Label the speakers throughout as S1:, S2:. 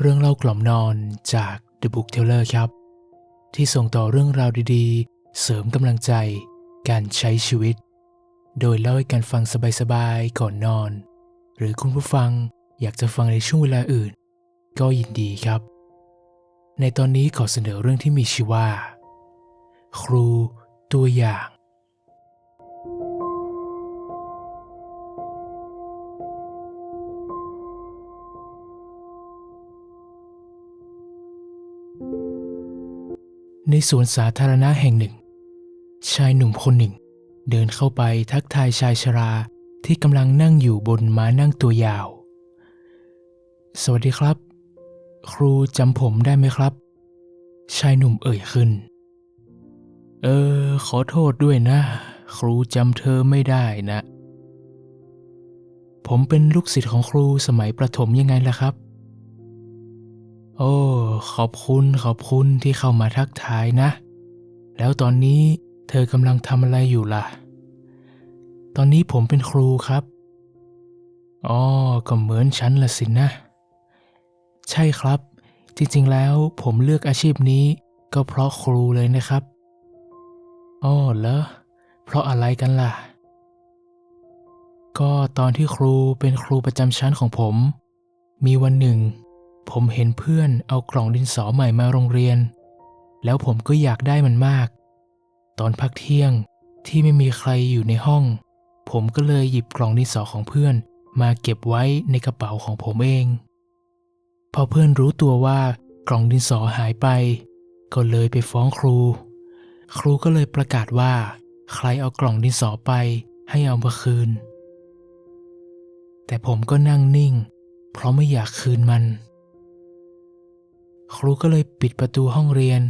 S1: เรื่องเล่ากล่อมนอนจาก The Book Teller ครับ ที่ส่งต่อเรื่องราวดีๆ เสริมกำลังใจ การใช้ชีวิต โดยเล่าให้กันฟังสบายๆ ก่อนนอน หรือคุณผู้ฟังอยากจะฟังในช่วงเวลาอื่น ก็ยินดีครับ ในตอนนี้ขอเสนอเรื่องที่มีชื่อว่า ครูตัวอย่าง ในสวนสาธารณะแห่งหนึ่ง ชายหนุ่มคนหนึ่ง เดินเข้าไปทักทายชายชราที่กำลังนั่งอยู่บนม้านั่งตัวยาว สวัสดีครับ ครูจำผมได้ไหมครับ ชายหนุ่มเอ่ยขึ้น เออ ขอโทษด้วยนะ ครูจำเธอไม่ได้นะ ผมเป็นลูกศิษย์ของครูสมัยประถมยังไงล่ะครับ โอ้ ขอบคุณขอบคุณที่เข้ามาทักทายนะ แล้วตอนนี้เธอกำลังทำอะไรอยู่ล่ะ ตอนนี้ผมเป็นครูครับอ๋อก็เหมือนฉันละสินนะ ใช่ครับ จริงๆแล้วผมเลือกอาชีพนี้ก็เพราะครูเลยนะครับอ๋อเหรอเพราะอะไรกันล่ะ ก็ตอนที่ครูเป็นครูประจำชั้นของผม มีวันหนึ่ง ผมเห็นเพื่อนเอากล่องดินสอใหม่มาโรงเรียน แล้วผมก็อยากได้มันมาก ตอนพักเที่ยงที่ไม่มีใครอยู่ในห้อง ผมก็เลยหยิบกล่องดินสอของเพื่อนมาเก็บไว้ในกระเป๋าของผมเอง พอเพื่อนรู้ตัวว่ากล่องดินสอหายไป ก็เลยไปฟ้องครู ครูก็เลยประกาศว่า ใครเอากล่องดินสอไปให้เอามาคืน แต่ผมก็นั่งนิ่ง เพราะไม่อยากคืนมัน ครูก็เลยปิดประตูห้องเรียน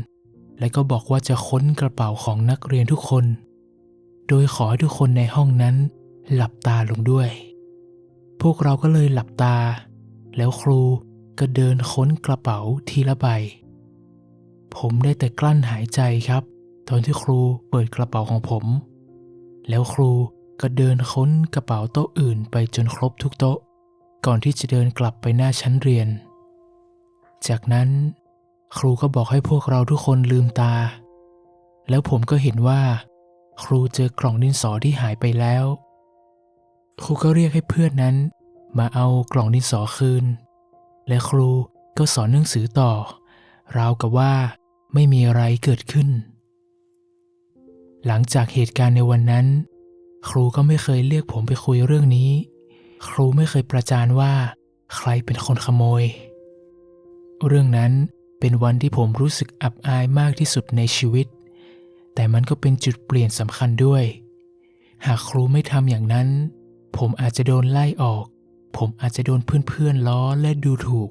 S1: และก็บอกว่าจะค้นกระเป๋าของนักเรียนทุกคน โดยขอให้ทุกคนในห้องนั้นหลับตาลงด้วย พวกเราก็เลยหลับตา แล้วครูก็เดินค้นกระเป๋าทีละใบ ผมได้แต่กลั้นหายใจครับ ตอนที่ครูเปิดกระเป๋าของผม แล้วครูก็เดินค้นกระเป๋าโต๊ะอื่นไปจนครบทุกโต๊ะ ก่อนที่จะเดินกลับไปหน้าชั้นเรียน จากนั้น ครูก็บอกให้พวกเราทุกคนลืมตา แล้วผมก็เห็นว่า ครูเจอกล่องดินสอที่หายไปแล้ว ครูก็เรียกให้เพื่อนนั้น มาเอากล่องดินสอคืน และครูก็สอนหนังสือต่อ ราวกับว่าไม่มีอะไรเกิดขึ้น หลังจากเหตุการณ์ในวันนั้น ครูก็ไม่เคยเรียกผมไปคุยเรื่องนี้ ครูไม่เคยประจานว่า ใครเป็นคนขโมย เรื่องนั้น เป็นวันที่ผมรู้สึกอับอายมากที่สุดในชีวิต แต่มันก็เป็นจุดเปลี่ยนสำคัญด้วย หากครูไม่ทำอย่างนั้น ผมอาจจะโดนไล่ออก ผมอาจจะโดนเพื่อนๆล้อและดูถูก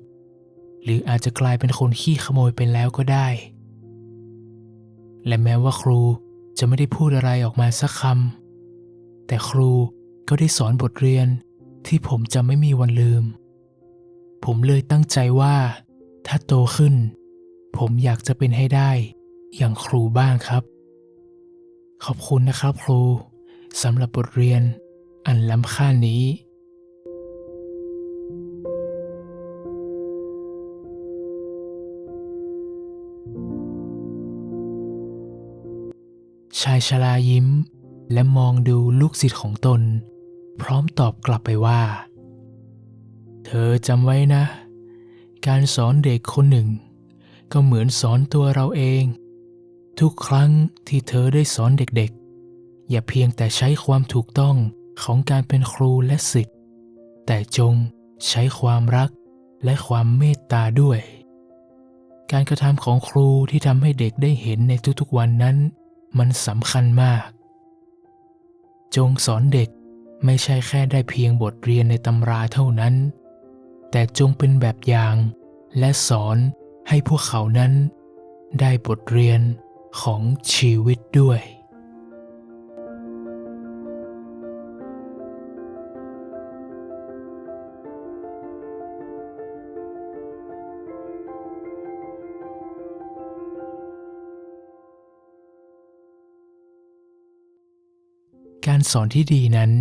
S1: หรืออาจจะกลายเป็นคนขี้ขโมยไปแล้วก็ได้ และแม้ว่าครูจะไม่ได้พูดอะไรออกมาสักคำแต่ครูก็ได้สอนบทเรียนที่ผมจะไม่มีวันลืม ผมเลยตั้งใจว่า ถ้าโตขึ้น ผมอยากจะเป็นให้ได้ อย่างครูบ้างครับ ขอบคุณนะครับครูสำหรับบทเรียนอันล้ำค่านี้ ชายชรายิ้ม และมองดูลูกศิษย์ของตน พร้อมตอบกลับไปว่า เธอจำไว้นะ การสอนเด็กคนหนึ่ง ก็เหมือนสอนตัวเราเอง ทุกครั้งที่เธอได้สอนเด็กๆ อย่าเพียงแต่ใช้ความถูกต้องของการเป็นครูและศิษย์แต่จงใช้ความรักและความเมตตาด้วย การกระทำของครูที่ทำให้เด็กได้เห็นในทุกๆวันนั้น มันสำคัญมาก จงสอนเด็กไม่ใช่แค่ได้เพียงบทเรียนในตำราเท่านั้น แต่จงเป็นแบบอย่างและสอน ให้พวกเขานั้นได้บทเรียนของชีวิตด้วย การสอนที่ดีนั้น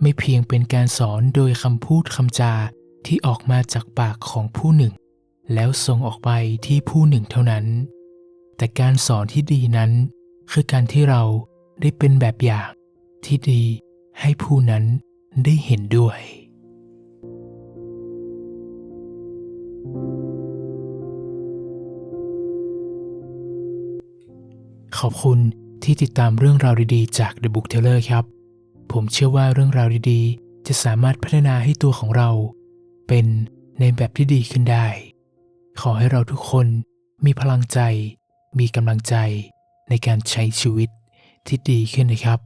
S1: ไม่เพียงเป็นการสอนโดยคำพูดคำจาที่ออกมาจากปากของผู้หนึ่ง แล้วส่งออกไปที่ผู้หนึ่งเท่านั้น แต่การสอนที่ดีนั้น คือการที่เราได้เป็นแบบอย่างที่ดีให้ผู้นั้นได้เห็นด้วย ขอบคุณที่ติดตามเรื่องราวดีๆ จาก The Book Teller ครับ ผมเชื่อว่าเรื่องราวดีๆ จะสามารถพัฒนาให้ตัวของเรา เป็นในแบบที่ดีขึ้นได้ ขอให้เราทุกคนมีพลังใจ มีกำลังใจในการใช้ชีวิตที่ดีขึ้นนะครับ